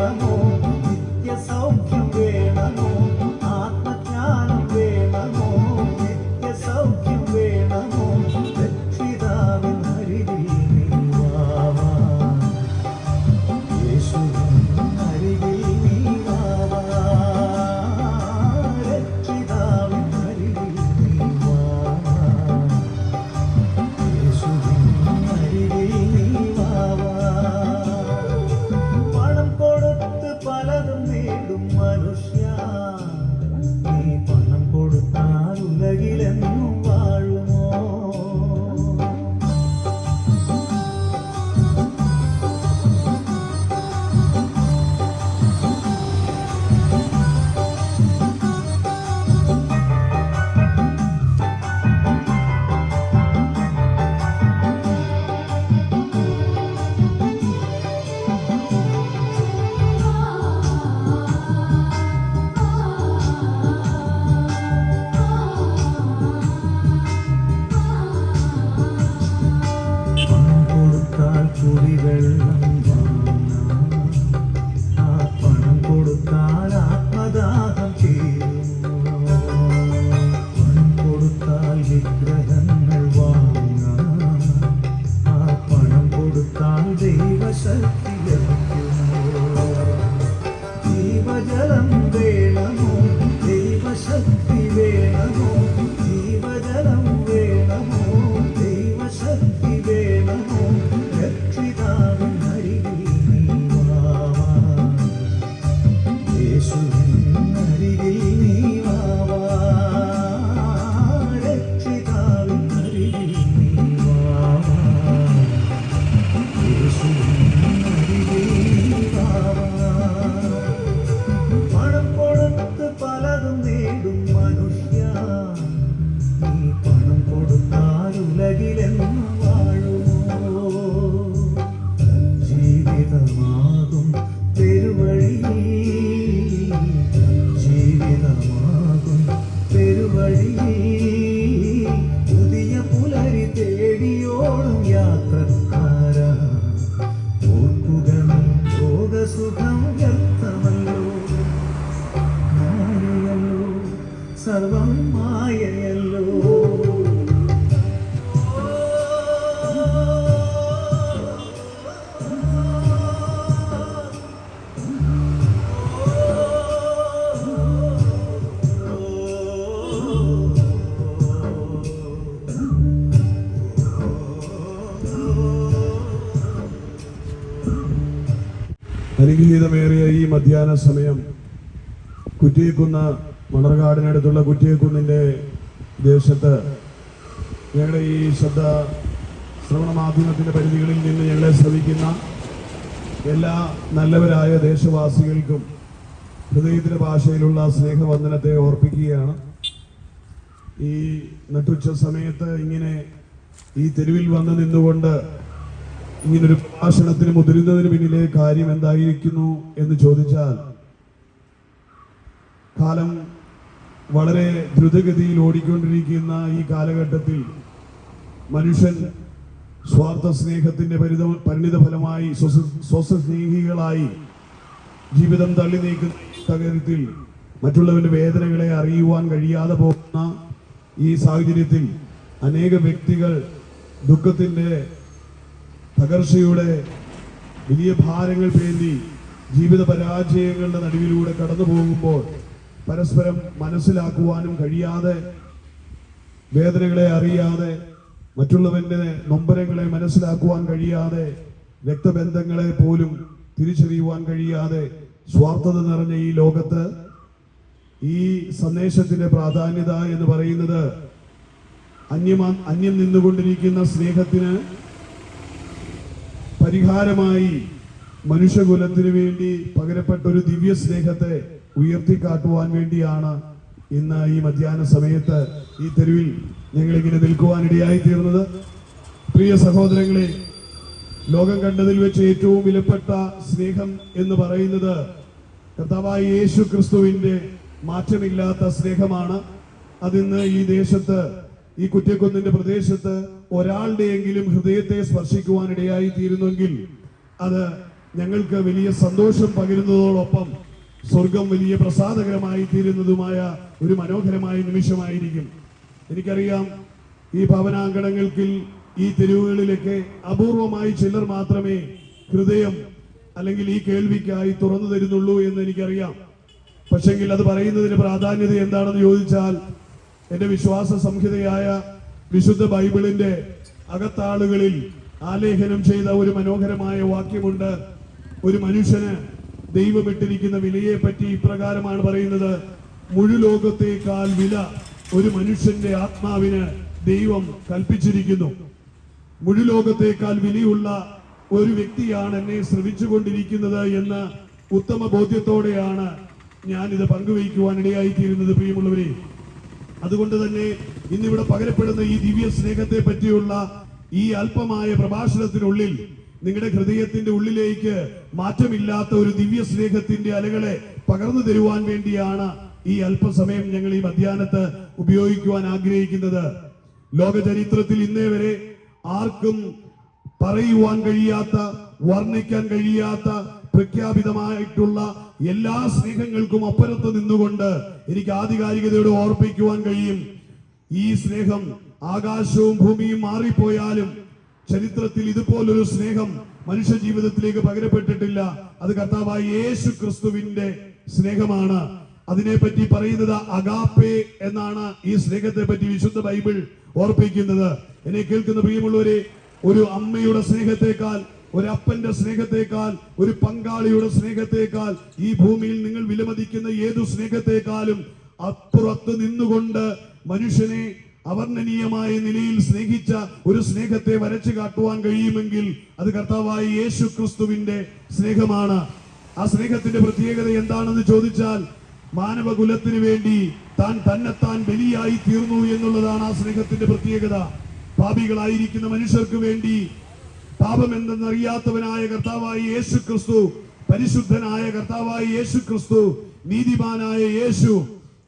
mano മധ്യാഹ്ന സമയം. കുറ്റിയക്കുന്ന് മണർകാടിനടുത്തുള്ള കുറ്റിയക്കുന്നിന്റെ ദേശത്ത് ഞങ്ങളുടെ ഈ ശബ്ദ ശ്രവണ മാധ്യമത്തിന്റെ പരിധികളിൽ നിന്ന് ഞങ്ങളെ ശ്രവിക്കുന്ന എല്ലാ നല്ലവരായ ദേശവാസികൾക്കും ഹൃദയത്തിന്റെ ഭാഷയിലുള്ള സ്നേഹവന്ദനത്തെ ഓർപ്പിക്കുകയാണ്. ഈ നട്ടുച്ച സമയത്ത് ഇങ്ങനെ ഈ തെരുവിൽ വന്ന് നിന്നുകൊണ്ട് ഇങ്ങനൊരു പ്രഭാഷണത്തിന് മുതിരുന്നതിന് പിന്നിലെ കാര്യം എന്തായിരിക്കുന്നു എന്ന് ചോദിച്ചാൽ കാലം വളരെ ദ്രുതഗതിയിൽ ഓടിക്കൊണ്ടിരിക്കുന്ന ഈ കാലഘട്ടത്തിൽ മനുഷ്യൻ സ്വാർത്ഥ സ്നേഹത്തിന്റെ പരിത പരിണിത ഫലമായി സ്വസ- സ്വസ്നേഹികളായി ജീവിതം തള്ളി നീക്കുന്ന സാഹചര്യത്തിൽ മറ്റുള്ളവരുടെ വേദനകളെ അറിയുവാൻ കഴിയാതെ പോകുന്ന ഈ സാഹചര്യത്തിൽ അനേക വ്യക്തികൾ ദുഃഖത്തിന്റെ തകർച്ചയുടെ വലിയ ഭാരങ്ങൾ പേന്തി ജീവിത പരാജയങ്ങളുടെ നടുവിലൂടെ കടന്നു പോകുമ്പോൾ പരസ്പരം മനസ്സിലാക്കുവാനും കഴിയാതെ വേദനകളെ അറിയാതെ മറ്റുള്ളവന്റെ നൊമ്പരങ്ങളെ മനസ്സിലാക്കുവാൻ കഴിയാതെ രക്തബന്ധങ്ങളെ പോലും തിരിച്ചറിയുവാൻ കഴിയാതെ സ്വാർത്ഥത നിറഞ്ഞ ഈ ലോകത്ത് ഈ സന്ദേശത്തിന്റെ പ്രാധാന്യത എന്ന് പറയുന്നത് അന്യമാ അന്യം നിന്നുകൊണ്ടിരിക്കുന്ന സ്നേഹത്തിന് പരിഹാരമായി മനുഷ്യകുലത്തിന് വേണ്ടി പകരപ്പെട്ട ഒരു ദിവ്യ സ്നേഹത്തെ ഉയർത്തിക്കാട്ടുവാൻ വേണ്ടിയാണ് ഇന്ന് ഈ മധ്യാഹ്ന സമയത്ത് ഈ തെരുവിൽ ഞങ്ങളിങ്ങനെ നിൽക്കുവാനിടയായി തീർന്നത് പ്രിയ സഹോദരങ്ങളെ ലോകം കണ്ടതിൽ വെച്ച് ഏറ്റവും വിലപ്പെട്ട സ്നേഹം എന്ന് പറയുന്നത് കർത്താവായ യേശു ക്രിസ്തുവിന്റെ മാറ്റമില്ലാത്ത സ്നേഹമാണ്. അതിന്ന് ഈ ദേശത്ത് ഈ കുറ്റക്കുന്നിന്റെ പ്രദേശത്ത് ഒരാളുടെയെങ്കിലും ഹൃദയത്തെ സ്പർശിക്കുവാനിടയായി തീരുന്നെങ്കിൽ അത് ഞങ്ങൾക്ക് വലിയ സന്തോഷം പകരുന്നതോടൊപ്പം സ്വർഗം വലിയ പ്രസാദകരമായി തീരുന്നതുമായ ഒരു മനോഹരമായ നിമിഷമായിരിക്കും. എനിക്കറിയാം ഈ ഭവനാങ്കണങ്ങൾക്കിൽ ഈ തെരുവുകളിലൊക്കെ അപൂർവമായി ചിലർ മാത്രമേ ഹൃദയം അല്ലെങ്കിൽ ഈ കേൾവിക്കായി തുറന്നു തരുന്നുള്ളൂ എന്ന് എനിക്കറിയാം. പക്ഷെങ്കിൽ അത് പറയുന്നതിന് പ്രാധാന്യത എന്താണെന്ന് ചോദിച്ചാൽ എന്റെ വിശ്വാസ സംഹിതയായ വിശുദ്ധ ബൈബിളിന്റെ അകത്താളുകളിൽ ആലേഖനം ചെയ്ത ഒരു മനോഹരമായ വാക്യമുണ്ട്. ഒരു മനുഷ്യന് ദൈവമിട്ടിരിക്കുന്ന വിലയെ പറ്റി ഇപ്രകാരമാണ് പറയുന്നത് മുഴുലോകത്തേക്കാൾ വില ഒരു മനുഷ്യന്റെ ആത്മാവിന് ദൈവം കൽപ്പിച്ചിരിക്കുന്നു. മുഴുലോകത്തേക്കാൾ വിലയുള്ള ഒരു വ്യക്തിയാണ് എന്നെ ശ്രമിച്ചുകൊണ്ടിരിക്കുന്നത് എന്ന ഉത്തമ ബോധ്യത്തോടെയാണ് ഞാൻ ഇത് പങ്കുവയ്ക്കുവാൻ ഇടയായിത്തീരുന്നത്. പ്രിയമുള്ളവരെ അതുകൊണ്ട് തന്നെ ഇന്നിവിടെ പകരപ്പെടുന്ന ഈ ദിവ്യ സ്നേഹത്തെ പറ്റിയുള്ള ഈ അല്പമായ പ്രഭാഷണത്തിനുള്ളിൽ നിങ്ങളുടെ ഹൃദയത്തിന്റെ ഉള്ളിലേക്ക് മാറ്റമില്ലാത്ത ഒരു ദിവ്യ സ്നേഹത്തിന്റെ അലകളെ പകർന്നു തരുവാൻ വേണ്ടിയാണ് ഈ അല്പസമയം ഞങ്ങൾ ഈ മധ്യാഹ്നത്ത് ഉപയോഗിക്കുവാൻ ആഗ്രഹിക്കുന്നത്. ലോക ചരിത്രത്തിൽ ഇന്നേ വരെ ആർക്കും പറയുവാൻ കഴിയാത്ത വർണിക്കാൻ കഴിയാത്ത പ്രഖ്യാപിതമായിട്ടുള്ള എല്ലാ സ്നേഹങ്ങൾക്കും അപ്പുറത്ത് നിന്നുകൊണ്ട് എനിക്ക് ആധികാരികതയോട് ഓർപ്പിക്കുവാൻ കഴിയും. ഈ സ്നേഹം ആകാശവും ഭൂമിയും മാറിപ്പോയാലും ചരിത്രത്തിൽ ഇതുപോലൊരു സ്നേഹം മനുഷ്യ ജീവിതത്തിലേക്ക് പകരപ്പെട്ടിട്ടില്ല. അത് കർത്താവായ യേശു ക്രിസ്തുവിന്റെ സ്നേഹമാണ്. അതിനെപ്പറ്റി പറയുന്നത് അഗാപ്പെ എന്നാണ് ഈ സ്നേഹത്തെ പറ്റി വിശുദ്ധ ബൈബിൾ ഓർപ്പിക്കുന്നത്. എന്നെ കേൾക്കുന്ന പ്രിയമുള്ളവരെ ഒരു അമ്മയുടെ സ്നേഹത്തെക്കാൾ ഒരു അപ്പന്റെ സ്നേഹത്തെക്കാൾ ഒരു പങ്കാളിയുടെ സ്നേഹത്തെക്കാൾ ഈ ഭൂമിയിൽ നിങ്ങൾ വിലമതിക്കുന്ന ഏതു സ്നേഹത്തെക്കാളും അപ്പുറത്ത് നിന്നുകൊണ്ട് മനുഷ്യനെ അവർണനീയമായ നിലയിൽ സ്നേഹിച്ച ഒരു സ്നേഹത്തെ വരച്ചു കാട്ടുവാൻ കഴിയുമെങ്കിൽ അത് കർത്താവായ യേശു ക്രിസ്തുവിന്റെ സ്നേഹമാണ്. ആ സ്നേഹത്തിന്റെ പ്രത്യേകത എന്താണെന്ന് ചോദിച്ചാൽ മാനവകുലത്തിന് വേണ്ടി താൻ തന്നെത്താൻ ബലിയായി തീർന്നു എന്നുള്ളതാണ് ആ സ്നേഹത്തിന്റെ പ്രത്യേകത. പാപികളായിരിക്കുന്ന മനുഷ്യർക്ക് വേണ്ടി പാപം എന്തെന്നറിയാത്തവനായ കർത്താവായി യേശു ക്രിസ്തു പരിശുദ്ധനായ കർത്താവായി യേശു ക്രിസ്തു നീതിമാനായ യേശു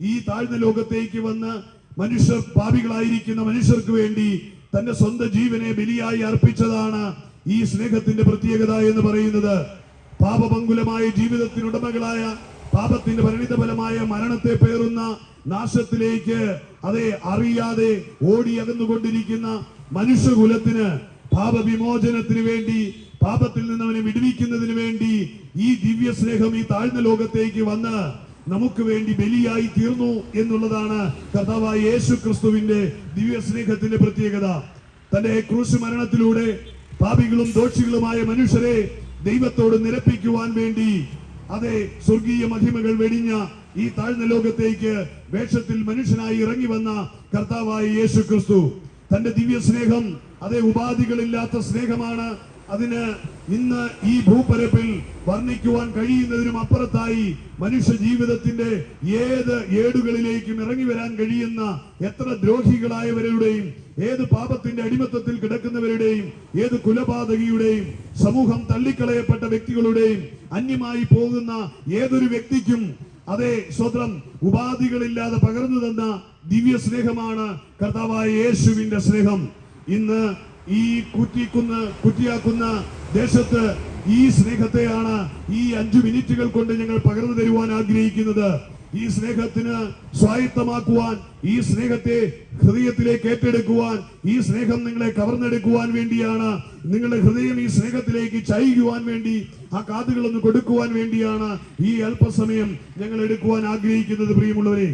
ഈ താഴ്ന്ന ലോകത്തേക്ക് വന്ന് മനുഷ്യർ പാപികളായിരിക്കുന്ന മനുഷ്യർക്ക് വേണ്ടി തന്റെ സ്വന്തം ജീവനെ ബലിയായി അർപ്പിച്ചതാണ് ഈ സ്നേഹത്തിന്റെ പ്രത്യേകത എന്ന് പറയുന്നത്. പാപപങ്കുലമായ ജീവിതത്തിനുടമകളായ പാപത്തിന്റെ പരിണിതഫലമായ മരണത്തെ പേറുന്ന നാശത്തിലേക്ക് അതെ അറിയാതെ ഓടിയകന്നുകൊണ്ടിരിക്കുന്ന മനുഷ്യകുലത്തിന് പാപവിമോചനത്തിന് വേണ്ടി പാപത്തിൽ നിന്ന് അവനെ വിടുവിക്കുന്നതിന് വേണ്ടി ഈ ദിവ്യ സ്നേഹം ഈ താഴ്ന്ന ലോകത്തേക്ക് വന്ന് നമുക്ക് വേണ്ടി ബലിയായി തീർന്നു എന്നുള്ളതാണ് കഥാവായ യേശു ക്രിസ്തുവിന്റെ ദിവ്യ സ്നേഹത്തിന്റെ പ്രത്യേകത. തന്റെ ക്രൂശ് മരണത്തിലൂടെ പാപികളും ദോഷികളുമായ മനുഷ്യരെ ദൈവത്തോട് നിരപ്പിക്കുവാൻ വേണ്ടി അതെ സ്വർഗീയ മഹിമകൾ വെടിഞ്ഞ ഈ താഴ്ന്ന ലോകത്തേക്ക് വേഷത്തിൽ മനുഷ്യനായി ഇറങ്ങി വന്ന കർത്താവായ യേശു ക്രിസ്തു തന്റെ ദിവ്യ സ്നേഹം അതേ ഉപാധികളില്ലാത്ത സ്നേഹമാണ് അതിന് ഇന്ന് ഈ ഭൂപരപ്പിൽ വർണിക്കുവാൻ കഴിയുന്നതിനും അപ്പുറത്തായി മനുഷ്യ ജീവിതത്തിന്റെ ഏത് ഏടുകളിലേക്കും ഇറങ്ങി വരാൻ കഴിയുന്ന എത്ര ദ്രോഹികളായവരുടെയും ഏത് പാപത്തിന്റെ അടിമത്തത്തിൽ കിടക്കുന്നവരുടെയും ഏത് കുലപാതകിയുടെയും സമൂഹം തള്ളിക്കളയപ്പെട്ട വ്യക്തികളുടെയും അന്യമായി പോകുന്ന ഏതൊരു വ്യക്തിക്കും അതെ സ്വതം ഉപാധികളില്ലാതെ പകർന്നു തന്ന ദിവ്യ സ്നേഹമാണ് കർത്താവായ യേശുവിന്റെ സ്നേഹം. ഇന്ന് ഈ കുറ്റിക്കുന്ന് കുറ്റിയാക്കുന്ന ദേശത്ത് ഈ സ്നേഹത്തെയാണ് ഈ അഞ്ചു മിനിറ്റുകൾ കൊണ്ട് ഞങ്ങൾ പകർന്നു തരുവാൻ ആഗ്രഹിക്കുന്നത്. ഈ സ്നേഹത്തിന് സ്വായത്തമാക്കുവാൻ ഈ സ്നേഹത്തെ ഹൃദയത്തിലേക്ക് ഏറ്റെടുക്കുവാൻ ഈ സ്നേഹം നിങ്ങളെ കവർന്നെടുക്കുവാൻ വേണ്ടിയാണ്. നിങ്ങളുടെ ഹൃദയം ഈ സ്നേഹത്തിലേക്ക് ചായുവാൻ വേണ്ടി ആ കാതുകളൊന്ന് കൊടുക്കുവാൻ വേണ്ടിയാണ് ഈ അല്പസമയം ഞങ്ങൾ എടുക്കുവാൻ ആഗ്രഹിക്കുന്നത് പ്രിയമുള്ളവരെ.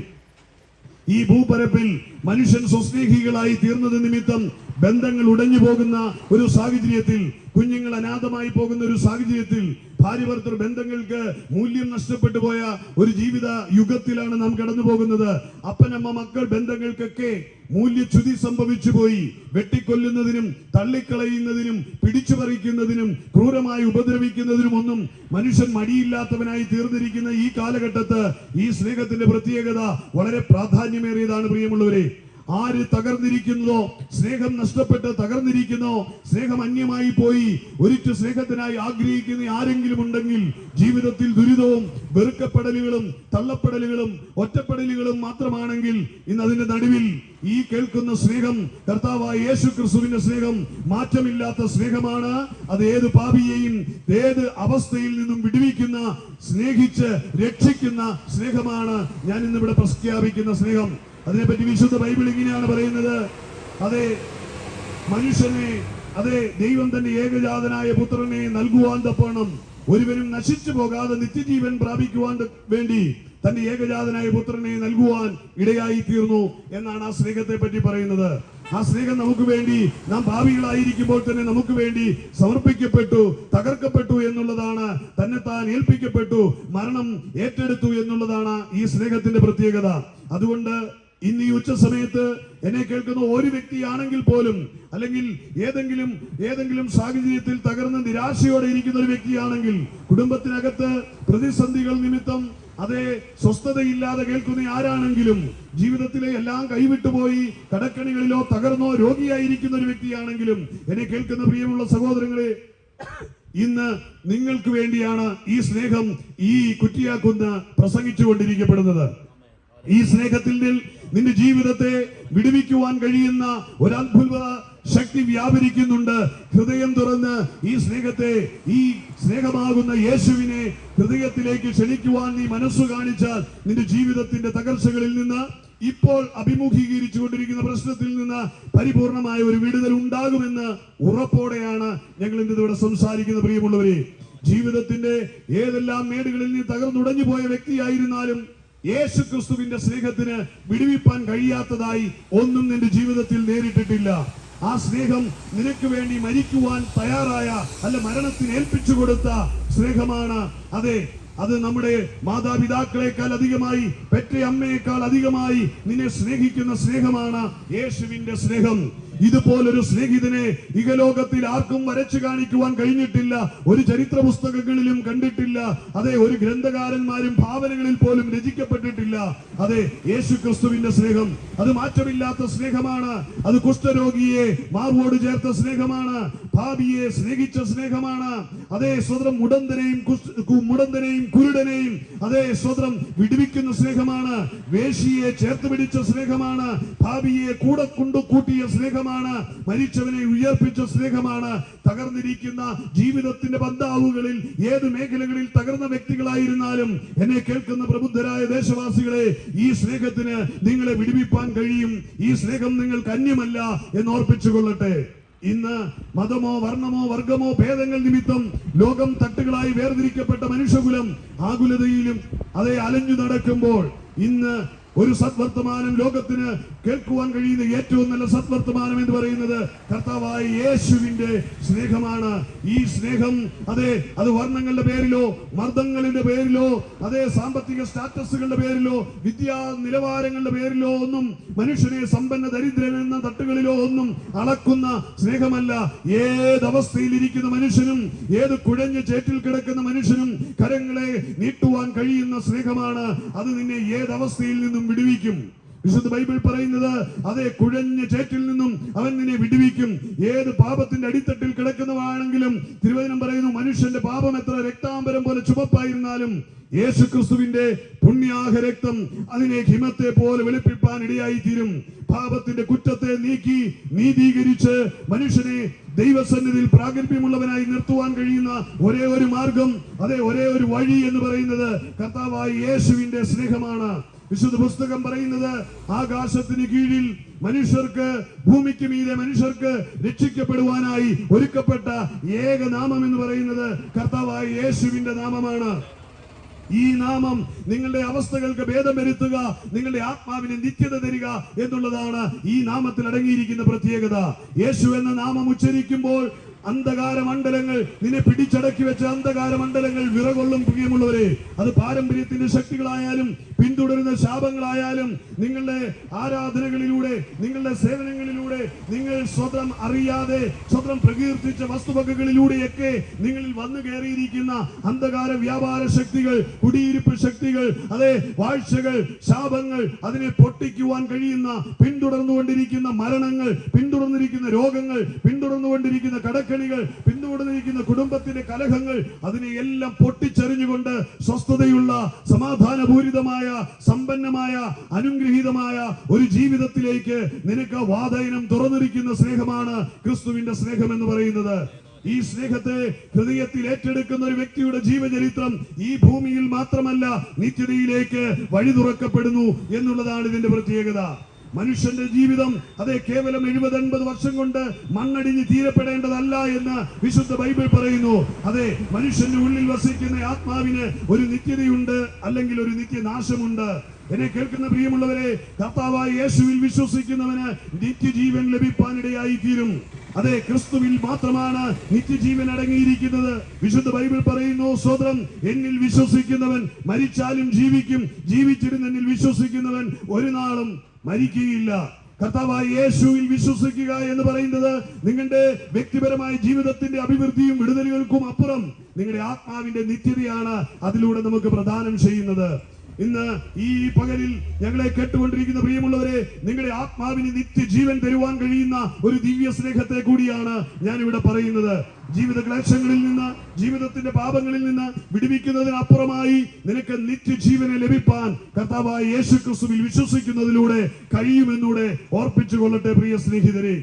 ഈ ഭൂപരപ്പിൽ മനുഷ്യൻ സ്വസ്നേഹികളായി തീർന്നത് നിമിത്തം ബന്ധങ്ങൾ ഉടഞ്ഞു പോകുന്ന ഒരു സാഹചര്യത്തിൽ കുഞ്ഞുങ്ങൾ അനാഥമായി പോകുന്ന ഒരു സാഹചര്യത്തിൽ ഭാര്യഭർത്തൃ ബന്ധങ്ങൾക്ക് മൂല്യം നഷ്ടപ്പെട്ടു പോയ ഒരു ജീവിത യുഗത്തിലാണ് നാം കടന്നു പോകുന്നത്. അപ്പനമ്മ മക്കൾ ബന്ധങ്ങൾക്കൊക്കെ മൂല്യച്യുതി സംഭവിച്ചു പോയി. വെട്ടിക്കൊല്ലുന്നതിനും തള്ളിക്കളയുന്നതിനും പിടിച്ചു പറിക്കുന്നതിനും ക്രൂരമായി ഉപദ്രവിക്കുന്നതിനും ഒന്നും മനുഷ്യൻ മടിയില്ലാത്തവനായി തീർന്നിരിക്കുന്ന ഈ കാലഘട്ടത്ത് ഈ സ്നേഹത്തിന്റെ പ്രത്യേകത വളരെ പ്രാധാന്യമേറിയതാണ് പ്രിയമുള്ളവരെ. ആര് തകർന്നിരിക്കുന്നതോ സ്നേഹം നഷ്ടപ്പെട്ട് തകർന്നിരിക്കുന്നു. സ്നേഹം അന്യമായി പോയി. ഒരിറ്റു സ്നേഹത്തിനായി ആഗ്രഹിക്കുന്ന ആരെങ്കിലും ഉണ്ടെങ്കിൽ ജീവിതത്തിൽ ദുരിതവും വെറുക്കപ്പെടലുകളും തള്ളപ്പെടലുകളും ഒറ്റപ്പെടലുകളും മാത്രമാണെങ്കിൽ ഇന്ന് അതിന്റെ നടുവിൽ ഈ കേൾക്കുന്ന സ്നേഹം കർത്താവായ യേശു ക്രിസ്തുവിന്റെ സ്നേഹം മാറ്റമില്ലാത്ത സ്നേഹമാണ്. അത് ഏത് പാപിയെയും ഏത് അവസ്ഥയിൽ നിന്നും വിടുവിക്കുന്ന സ്നേഹിച്ച് രക്ഷിക്കുന്ന സ്നേഹമാണ്. ഞാൻ ഇന്നിവിടെ പ്രഖ്യാപിക്കുന്ന സ്നേഹം. അതിനെപ്പറ്റി വിശുദ്ധ ബൈബിൾ ഇങ്ങനെയാണ് പറയുന്നത്. അതെ മനുഷ്യനെ അതെ ദൈവം തന്റെ ഏകജാതനായ പുത്രനെ നൽകുവാൻ തപ്പണം. ഒരുവനും നശിച്ചു പോകാതെ നിത്യജീവൻ പ്രാപിക്കുവാൻ വേണ്ടി തന്റെ ഏകജാതനായ പുത്രനെ നൽകുവാൻ ഇടയായി തീർന്നു എന്നാണ് ആ സ്നേഹത്തെ പറ്റി പറയുന്നത്. ആ സ്നേഹം നമുക്ക് വേണ്ടി നാം ഭാവികളായിരിക്കുമ്പോൾ തന്നെ നമുക്ക് വേണ്ടി സമർപ്പിക്കപ്പെട്ടു തകർക്കപ്പെട്ടു എന്നുള്ളതാണ് തന്നെ താൻ ഏൽപ്പിക്കപ്പെട്ടു മരണം ഏറ്റെടുത്തു എന്നുള്ളതാണ് ഈ സ്നേഹത്തിന്റെ പ്രത്യേകത. അതുകൊണ്ട് ഇന്ന് ഈ ഉച്ച സമയത്ത് എന്നെ കേൾക്കുന്ന ഒരു വ്യക്തിയാണെങ്കിൽ പോലും അല്ലെങ്കിൽ ഏതെങ്കിലും ഏതെങ്കിലും സാഹചര്യത്തിൽ തകർന്ന് നിരാശയോടെ ഇരിക്കുന്ന ഒരു വ്യക്തിയാണെങ്കിൽ കുടുംബത്തിനകത്ത് പ്രതിസന്ധികൾ നിമിത്തം അതേ സ്വസ്ഥതയില്ലാതെ കേൾക്കുന്ന ആരാണെങ്കിലും ജീവിതത്തിലെ എല്ലാം കൈവിട്ടുപോയി കടക്കണികളിലോ തകർന്നോ രോഗിയായിരിക്കുന്ന ഒരു വ്യക്തിയാണെങ്കിലും എന്നെ കേൾക്കുന്ന പ്രിയമുള്ള സഹോദരങ്ങളെ ഇന്ന് നിങ്ങൾക്ക് വേണ്ടിയാണ് ഈ സ്നേഹം ഈ കുറ്റിയാക്കുന്ന് പ്രസംഗിച്ചുകൊണ്ടിരിക്കപ്പെടുന്നത്. ഈ സ്നേഹത്തിൽ നിന്റെ ജീവിതത്തെ വിടുവിക്കുവാൻ കഴിയുന്ന ഒരു അത്ഭുത ശക്തി വ്യാപരിക്കുന്നുണ്ട്. ഹൃദയം തുറന്ന് ഈ സ്നേഹത്തെ ഈ സ്നേഹമാകുന്ന യേശുവിനെ ഹൃദയത്തിലേക്ക് ക്ഷണിക്കുവാൻ നീ മനസ്സു കാണിച്ചാൽ നിന്റെ ജീവിതത്തിന്റെ തകർച്ചകളിൽ നിന്ന് ഇപ്പോൾ അഭിമുഖീകരിച്ചു കൊണ്ടിരിക്കുന്ന പ്രശ്നത്തിൽ നിന്ന് പരിപൂർണമായ ഒരു വിടുതൽ ഉണ്ടാകുമെന്ന് ഉറപ്പോടെയാണ് ഞങ്ങൾ ഇന്ന് സംസാരിക്കുന്ന പ്രിയമുള്ളവരെ. ജീവിതത്തിന്റെ ഏതെല്ലാം മേടുകളിൽ നീ തകർന്നുടഞ്ഞു പോയ വ്യക്തിയായിരുന്നാലും യേശു ക്രിസ്തുവിന്റെ സ്നേഹത്തിന് വിടുവിപ്പാൻ കഴിയാത്തതായി ഒന്നും നിന്റെ ജീവിതത്തിൽ നേരിട്ടിട്ടില്ല. ആ സ്നേഹം നിനക്ക് വേണ്ടി മരിക്കുവാൻ തയ്യാറായ അല്ല മരണത്തിന് ഏൽപ്പിച്ചു കൊടുത്ത സ്നേഹമാണ്. അതെ അത് നമ്മുടെ മാതാപിതാക്കളെക്കാൾ അധികമായി പെറ്റ അമ്മയേക്കാൾ അധികമായി നിന്നെ സ്നേഹിക്കുന്ന സ്നേഹമാണ് യേശുവിന്റെ സ്നേഹം. ഇതുപോലൊരു സ്നേഹിതനെ ഇകലോകത്തിൽ ആർക്കും വരച്ചു കാണിക്കുവാൻ കഴിഞ്ഞിട്ടില്ല. ഒരു ചരിത്ര പുസ്തകങ്ങളിലും കണ്ടിട്ടില്ല. അതെ ഒരു ഗ്രന്ഥകാരന്മാരും ഭാവനകളിൽ പോലും രചിക്കപ്പെട്ടിട്ടില്ല. അതെ യേശു ക്രിസ്തുവിന്റെ സ്നേഹം അത് മാറ്റമില്ലാത്ത സ്നേഹമാണ്. അത് കുഷ്ഠരോഗിയെ മാർവോട് ചേർത്ത സ്നേഹമാണ്. ഭാവിയെ സ്നേഹിച്ച സ്നേഹമാണ്. അതേ സ്വതം മുടന്തനെയും മുടന്തനെയും കുരുടനെയും അതേ സ്വതം വിടുവിക്കുന്ന സ്നേഹമാണ്. വേശിയെ ചേർത്ത് പിടിച്ച സ്നേഹമാണ്. ഭാവിയെ കൂടെ കൊണ്ടു കൂട്ടിയ സ്നേഹമാണ്. മരിച്ചവനെ ഉയർപ്പിച്ച സ്നേഹമാണ്. തകർന്നിരിക്കുന്ന ജീവിതത്തിന്റെ ബന്ധാവുകളിൽ ഏത് മേഖലകളിൽ തകർന്ന വ്യക്തികളായിരുന്നാലും എന്നെ കേൾക്കുന്ന പ്രബുദ്ധരായ ദേശവാസികളെ ഈ സ്നേഹത്തിന് നിങ്ങളെ വിടുവിപ്പാൻ കഴിയും. ഈ സ്നേഹം നിങ്ങൾക്ക് അന്യമല്ല എന്ന് ഓർപ്പിച്ചുകൊള്ളട്ടെ. ഇന്ന് മതമോ വർണമോ വർഗമോ ഭേദങ്ങൾ നിമിത്തം ലോകം തട്ടുകളായി വേർതിരിക്കപ്പെട്ട മനുഷ്യകുലം ആകുലതയിലും അതേ അലഞ്ഞു നടക്കുമ്പോൾ ഇന്ന് ഒരു സദ്വർത്തമാനം ലോകത്തിന് കേൾക്കുവാൻ കഴിയുന്ന ഏറ്റവും നല്ല സദ്വർത്തമാനം എന്ന് പറയുന്നത് കർത്താവായ യേശുവിന്റെ സ്നേഹമാണ്. ഈ സ്നേഹം അതെ അത് വർണങ്ങളുടെ പേരിലോ മർദ്ദങ്ങളുടെ പേരിലോ അതെ സാമ്പത്തിക സ്റ്റാറ്റസുകളുടെ പേരിലോ വിദ്യാ നിലവാരങ്ങളുടെ പേരിലോ ഒന്നും മനുഷ്യനെ സമ്പന്ന ദരിദ്രൻ എന്ന തട്ടുകളിലോ ഒന്നും അളക്കുന്ന സ്നേഹമല്ല. ഏതവസ്ഥയിൽ ഇരിക്കുന്ന മനുഷ്യനും ഏത് കുഴഞ്ഞ ചേറ്റിൽ കിടക്കുന്ന മനുഷ്യനും കരങ്ങളെ നീട്ടുവാൻ കഴിയുന്ന സ്നേഹമാണ്. അത് നിന്നെ ഏതവസ്ഥയിൽ നിന്നും വിടുവിക്കും. വിശുദ്ധ ബൈബിൾ പറയുന്നത് അതേ കുഴഞ്ഞ ചേറ്റിൽ നിന്നും അവൻ നിന്നെ വിടുവിക്കും. ഏത് പാപത്തിന്റെ അടിത്തട്ടിൽ കിടക്കുന്നവാണെങ്കിലും തിരുവചനം പറയുന്നു മനുഷ്യന്റെ പാപം എത്ര രക്താംബരം പോലെ ചുവപ്പായിരുന്നാലും യേശു ക്രിസ്തുവിന്റെ പുണ്യാഹ രക്തം അതിനെ ഹിമത്തെ പോലെ വെളുപ്പിപ്പാൻ ഇടയായി തീരും പാപത്തിന്റെ കുറ്റത്തെ നീക്കി നീതീകരിച്ച് മനുഷ്യനെ ദൈവസന്നിധിയിൽ പ്രാഗൽഭ്യമുള്ളവനായി നിർത്തുവാൻ കഴിയുന്ന ഒരേ ഒരു മാർഗം അതെ ഒരേ ഒരു വഴി എന്ന് പറയുന്നത് കർത്താവായി യേശുവിന്റെ സ്നേഹമാണ്. വിശുദ്ധ പുസ്തകം പറയുന്നത് ആകാശത്തിന് കീഴിൽ മനുഷ്യർക്ക് ഭൂമിക്ക് മീതെ മനുഷ്യർക്ക് രക്ഷിക്കപ്പെടുവാനായി ഒരുക്കപ്പെട്ട ഏക നാമം എന്ന് പറയുന്നത് കർത്താവായ യേശുവിന്റെ നാമമാണ്. ഈ നാമം നിങ്ങളുടെ അവസ്ഥകൾക്ക് ഭേദം വരുത്തുക നിങ്ങളുടെ ആത്മാവിന് നിത്യത തരിക എന്നുള്ളതാണ് ഈ നാമത്തിൽ അടങ്ങിയിരിക്കുന്ന പ്രത്യേകത. യേശു എന്ന നാമം ഉച്ചരിക്കുമ്പോൾ അന്ധകാര മണ്ഡലങ്ങൾ നിന്നെ പിടിച്ചടക്കി വെച്ച അന്ധകാര മണ്ഡലങ്ങൾ വിറകൊള്ളും പ്രിയമുള്ളവരെ അത് പാരമ്പര്യത്തിന്റെ ശക്തികളായാലും പിന്തുടരുന്ന ശാപങ്ങളായാലും നിങ്ങളുടെ ആരാധനകളിലൂടെ നിങ്ങളുടെ സേവനങ്ങളിലൂടെ നിങ്ങൾ സ്വതം അറിയാതെ സ്വതം പ്രകീർത്തിച്ച വസ്തുവകകളിലൂടെയൊക്കെ നിങ്ങളിൽ വന്നു കയറിയിരിക്കുന്ന അന്ധകാര വ്യാപാര ശക്തികൾ കുടിയിരിപ്പ് ശക്തികൾ അതെ വാഴ്ചകൾ ശാപങ്ങൾ അതിനെ പൊട്ടിക്കുവാൻ കഴിയുന്ന പിന്തുടർന്നുകൊണ്ടിരിക്കുന്ന മരണങ്ങൾ പിന്തുടർന്നിരിക്കുന്ന രോഗങ്ങൾ പിന്തുടർന്നുകൊണ്ടിരിക്കുന്ന കടക്കണികൾ പിന്തുടർന്നിരിക്കുന്ന കുടുംബത്തിന്റെ കലഹങ്ങൾ അതിനെ എല്ലാം പൊട്ടിച്ചെറിഞ്ഞുകൊണ്ട് സ്വസ്ഥതയുള്ള സമാധാനപൂരിതമായ സമ്പന്നമായ അനുഗ്രഹീതമായ ഒരു ജീവിതത്തിലേക്ക് നിനക്ക് വാതയനം തുറന്നിരിക്കുന്ന സ്നേഹമാണ് ക്രിസ്തുവിന്റെ സ്നേഹം എന്ന് പറയുന്നത്. ഈ സ്നേഹത്തെ ഹൃദയത്തിൽ ഏറ്റെടുക്കുന്ന ഒരു വ്യക്തിയുടെ ജീവചരിത്രം ഈ ഭൂമിയിൽ മാത്രമല്ല നിത്യതയിലേക്ക് വഴി തുറക്കപ്പെടുന്നു എന്നുള്ളതാണ് ഇതിന്റെ പ്രത്യേകത. മനുഷ്യന്റെ ജീവിതം അതെ കേവലം എഴുപത് എൺപത് വർഷം കൊണ്ട് മണ്ണടിഞ്ഞ് തീരപ്പെടേണ്ടതല്ല എന്ന് വിശുദ്ധ ബൈബിൾ പറയുന്നു. അതെ മനുഷ്യന്റെ ഉള്ളിൽ വസിക്കുന്ന ആത്മാവിന് ഒരു നിത്യതയുണ്ട് അല്ലെങ്കിൽ ഒരു നിത്യനാശമുണ്ട്. എന്നെ കേൾക്കുന്ന പ്രിയമുള്ളവരെ കർത്താവായ യേശുവിൽ വിശ്വസിക്കുന്നവന് നിത്യജീവൻ ലഭിപ്പാനിടയായി തീരും അതെ ക്രിസ്തുവിൽ മാത്രമാണ് നിത്യജീവൻ അടങ്ങിയിരിക്കുന്നത്. വിശുദ്ധ ബൈബിൾ പറയുന്നു സ്വതം എന്നിൽ വിശ്വസിക്കുന്നവൻ മരിച്ചാലും ജീവിക്കും ജീവിച്ചിരുന്ന് എന്നിൽ വിശ്വസിക്കുന്നവൻ ഒരു നാളും മരിക്കുകയില്ല. കർത്താവായ യേശുവിൽ വിശ്വസിക്കുക എന്ന് പറയുന്നത് നിങ്ങളുടെ വ്യക്തിപരമായ ജീവിതത്തിന്റെ അഭിവൃദ്ധിയും വിടുതലുകൾക്കും അപ്പുറം നിങ്ങളുടെ ആത്മാവിന്റെ നിത്യതയാണ് അതിലൂടെ നമുക്ക് പ്രദാനം ചെയ്യുന്നത്. ഇന്ന് ഈ പകലിൽ ഞങ്ങളെ കേട്ടുകൊണ്ടിരിക്കുന്ന പ്രിയമുള്ളവരെ നിങ്ങളുടെ ആത്മാവിന് നിത്യജീവൻ തരുവാൻ കഴിയുന്ന ഒരു ദിവ്യ സ്നേഹത്തെ കൂടിയാണ് ഞാൻ ഇവിടെ പറയുന്നത്. ജീവിത ക്ലേശങ്ങളിൽ നിന്ന് ജീവിതത്തിന്റെ പാപങ്ങളിൽ നിന്ന് വിടുവിക്കുന്നതിനപ്പുറമായി നിനക്ക് നിത്യജീവനെ ലഭിപ്പാൻ കർത്താവായ യേശു ക്രിസ്തുവിൽ വിശ്വസിക്കുന്നതിലൂടെ കഴിയുമെന്നൂടെ ഓർപ്പിച്ചു കൊള്ളട്ടെ പ്രിയ സ്നേഹിതരെ.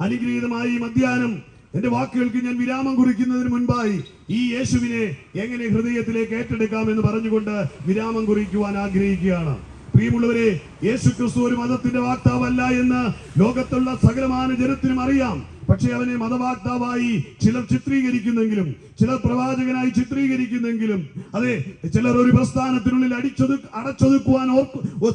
അനുഗ്രഹീതമായ ഈ മധ്യാനം എന്റെ വാക്കുകൾക്ക് ഞാൻ വിരാമം കുറിക്കുന്നതിന് മുൻപായി ഈ യേശുവിനെ എങ്ങനെ ഹൃദയത്തിലേക്ക് ഏറ്റെടുക്കാം എന്ന് പറഞ്ഞുകൊണ്ട് വിരാമം കുറിക്കുവാൻ ആഗ്രഹിക്കുകയാണ്. പ്രിയമുള്ളവരെ യേശു ക്രിസ്തു ഒരു മതത്തിന്റെ വാക്താവല്ല എന്ന് ലോകത്തുള്ള സകലമാന ജനത്തിനും അറിയാം. പക്ഷെ അവനെ മതവാക്താവായി ചിലർ ചിത്രീകരിക്കുന്നെങ്കിലും ചിലർ പ്രവാചകനായി ചിത്രീകരിക്കുന്നെങ്കിലും അതെ ചിലർ ഒരു പ്രസ്ഥാനത്തിനുള്ളിൽ അടിച്ചൊതു അടച്ചൊതുക്കുവാൻ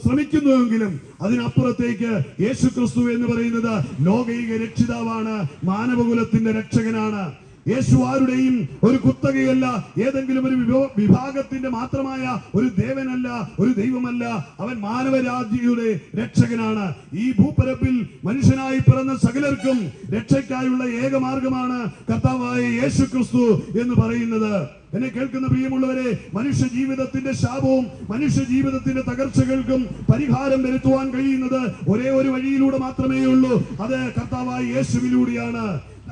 ശ്രമിക്കുന്നുവെങ്കിലും അതിനപ്പുറത്തേക്ക് യേശു ക്രിസ്തു എന്ന് പറയുന്നത് ലോകൈക രക്ഷിതാവാണ് മാനവകുലത്തിന്റെ രക്ഷകനാണ്. യേശു ആരുടെയും ഒരു കുത്തകയല്ല ഏതെങ്കിലും ഒരു വിഭാഗത്തിന്റെ മാത്രമായ ഒരു ദേവനല്ല ഒരു ദൈവമല്ല. അവൻ മാനവരാജിയുടെ രക്ഷകനാണ്. ഈ ഭൂപരപ്പിൽ മനുഷ്യനായി പിറന്ന സകലർക്കും രക്ഷയ്ക്കായുള്ള ഏക മാർഗമാണ് കർത്താവായ യേശു ക്രിസ്തു എന്ന് പറയുന്നത്. എന്നെ കേൾക്കുന്ന പ്രിയമുള്ളവരെ മനുഷ്യ ജീവിതത്തിന്റെ ശാപവും മനുഷ്യ ജീവിതത്തിന്റെ തകർച്ചകൾക്കും പരിഹാരം വരുത്തുവാൻ കഴിയുന്നത് ഒരേ ഒരു വഴിയിലൂടെ മാത്രമേ ഉള്ളൂ അത് കർത്താവായ യേശുവിലൂടെയാണ്.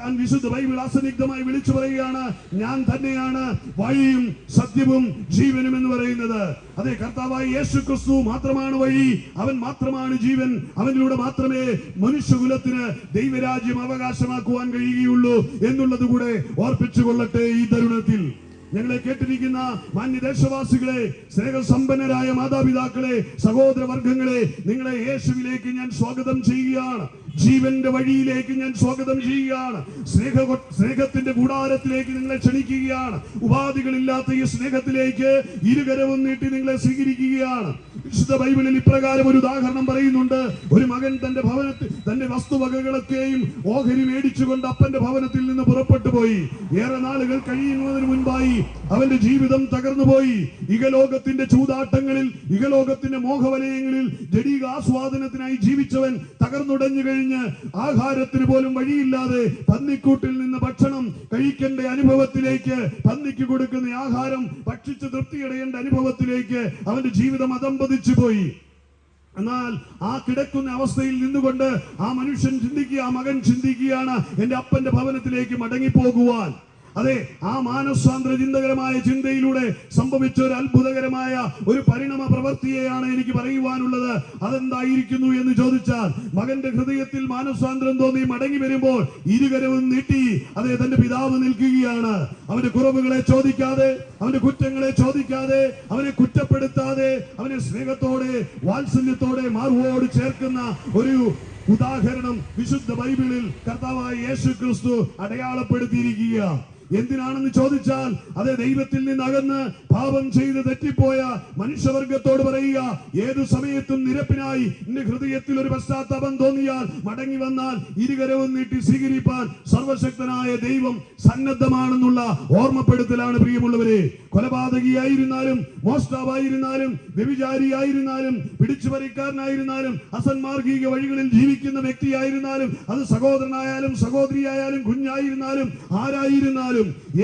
വിശുദ്ധ ബൈബിൾ അസന്നിഗ്ധമായി വിളിച്ചു പറയുകയാണ്. ഞാൻ തന്നെയാണ് വഴിയും സത്യവും ജീവനും എന്ന് പറയുന്നത്. അതെ കർത്താവായ യേശു ക്രിസ്തു മാത്രമാണ് വഴി. അവൻ മാത്രമാണ് ജീവൻ. അവനിലൂടെ മാത്രമേ മനുഷ്യകുലത്തിന് ദൈവരാജ്യം അവകാശമാക്കുവാൻ കഴിയുകയുള്ളൂ എന്നുള്ളത് കൂടെ ഓർപ്പിച്ചുകൊള്ളട്ടെ ഈ തരുണത്തിൽ. ഞങ്ങളെ കേട്ടിരിക്കുന്ന മാന്യദേശവാസികളെ സ്നേഹസമ്പന്നരായ മാതാപിതാക്കളെ സഹോദര വർഗങ്ങളെ നിങ്ങളെ യേശുവിലേക്ക് ഞാൻ സ്വാഗതം ചെയ്യുകയാണ്. ജീവന്റെ വഴിയിലേക്ക് ഞാൻ സ്വാഗതം ചെയ്യുകയാണ്. സ്നേഹ സ്നേഹത്തിന്റെ കൂടാരത്തിലേക്ക് നിങ്ങളെ ക്ഷണിക്കുകയാണ്. ഉപാധികളില്ലാത്ത ഈ സ്നേഹത്തിലേക്ക് ഇരുകരവും നീട്ടി നിങ്ങളെ സ്വീകരിക്കുകയാണ്. വിശുദ്ധ ബൈബിളിൽ ഇപ്രകാരം ഒരു ഉദാഹരണം പറയുന്നുണ്ട്. ഒരു മകൻ തന്റെ ഭവനത്തിൽ തന്റെ വസ്തുവകകളൊക്കെയും ഓഹരി മേടിച്ചുകൊണ്ട് അപ്പന്റെ ഭവനത്തിൽ നിന്ന് പുറപ്പെട്ടു പോയി. ഏറെ നാളുകൾ കഴിയുന്നതിന് മുൻപായി അവന്റെ ജീവിതം തകർന്നുപോയി ഇഹലോകത്തിന്റെ ചൂതാട്ടങ്ങളിൽ ഇഹലോകത്തിന്റെ മോഹവലയങ്ങളിൽ ജടീക ആസ്വാദനത്തിനായി ജീവിച്ചവൻ തകർന്നുടഞ്ഞു കഴിഞ്ഞ് ആഹാരത്തിന് പോലും വഴിയില്ലാതെ പന്നിക്കൂട്ടിൽ നിന്ന് ഭക്ഷണം കഴിക്കേണ്ട അനുഭവത്തിലേക്ക് പന്നിക്ക് കൊടുക്കുന്ന ആഹാരം ഭക്ഷിച്ച് തൃപ്തിയടയേണ്ട അനുഭവത്തിലേക്ക് അവന്റെ ജീവിതം അതമ്പതിച്ചു പോയി. എന്നാൽ ആ കിടക്കുന്ന അവസ്ഥയിൽ നിന്നുകൊണ്ട് ആ മനുഷ്യൻ ചിന്തിക്കുക ആ മകൻ ചിന്തിക്കുകയാണ് എന്റെ അപ്പന്റെ ഭവനത്തിലേക്ക് മടങ്ങിപ്പോകുവാൻ. അതെ ആ മാനസാന്തര ചിന്തകരമായ ചിന്തയിലൂടെ സംഭവിച്ച ഒരു അത്ഭുതകരമായ ഒരു പരിണാമ പ്രവൃത്തിയെയാണ് എനിക്ക് പറയുവാനുള്ളത്. അതെന്തായിരിക്കുന്നു എന്ന് ചോദിച്ചാൽ മകന്റെ ഹൃദയത്തിൽ മാനസാന്തരം തോന്നി മടങ്ങി വരുമ്പോൾ ഇരുകരവും നീട്ടി അതെ തന്റെ പിതാവ് നിൽക്കുകയാണ്. അവന്റെ കുറവുകളെ ചോദിക്കാതെ അവന്റെ കുറ്റങ്ങളെ ചോദിക്കാതെ അവനെ കുറ്റപ്പെടുത്താതെ അവനെ സ്നേഹത്തോടെ വാത്സല്യത്തോടെ മാർവോട് ചേർക്കുന്ന ഒരു ഉദാഹരണം വിശുദ്ധ ബൈബിളിൽ കർത്താവായ യേശു ക്രിസ്തു അടയാളപ്പെടുത്തിയിരിക്കുക എന്തിനാണെന്ന് ചോദിച്ചാൽ അതെ ദൈവത്തിൽ നിന്ന് അകന്ന് പാപം ചെയ്ത് തെറ്റിപ്പോയ മനുഷ്യവർഗത്തോട് പറയുക ഏതു സമയത്തും നിരപ്പിനായി നിന്റെ ഹൃദയത്തിൽ ഒരു പശ്ചാത്താപം തോന്നിയാൽ മടങ്ങി വന്നാൽ ഇരുകരവും നീട്ടി സ്വീകരിപ്പാൻ സർവശക്തനായ ദൈവം സന്നദ്ധമാണെന്നുള്ള ഓർമ്മപ്പെടുത്തലാണ് പ്രിയമുള്ളവരെ. കൊലപാതകിയായിരുന്നാലും മോഷ്ടാവായിരുന്നാലും വ്യഭിചാരിയായിരുന്നാലും പിടിച്ചുപറിക്കാരനായിരുന്നാലും അസന്മാർഗിക വഴികളിൽ ജീവിക്കുന്ന വ്യക്തിയായിരുന്നാലും അത് സഹോദരനായാലും സഹോദരിയായാലും കുഞ്ഞായിരുന്നാലും ആരായിരുന്നാലും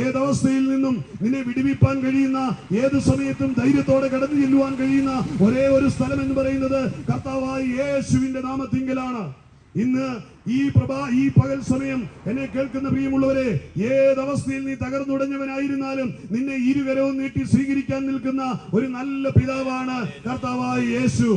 ഏതവസ്ഥയിൽ നിന്നും നിന്നെ വിടിവിപ്പാൻ കഴിയുന്ന ഏത് സമയത്തും ധൈര്യത്തോടെ കടന്നു ചെല്ലുവാൻ കഴിയുന്ന ഒരേ ഒരു സ്ഥലം എന്ന് പറയുന്നത് കർത്താവായ യേശുവിന്റെ നാമത്തിങ്കലാണ്. ഇന്ന് ഈ പ്രഭാ ഈ പകൽ സമയം എന്നെ കേൾക്കുന്ന പ്രിയമുള്ളവരെ ഏതവസ്ഥയിൽ നീ തകർന്നുടഞ്ഞവനായിരുന്നാലും നിന്നെ ഇരുകരവും നീട്ടി സ്വീകരിക്കാൻ നിൽക്കുന്ന ഒരു നല്ല പിതാവാണ് കർത്താവായി യേശു.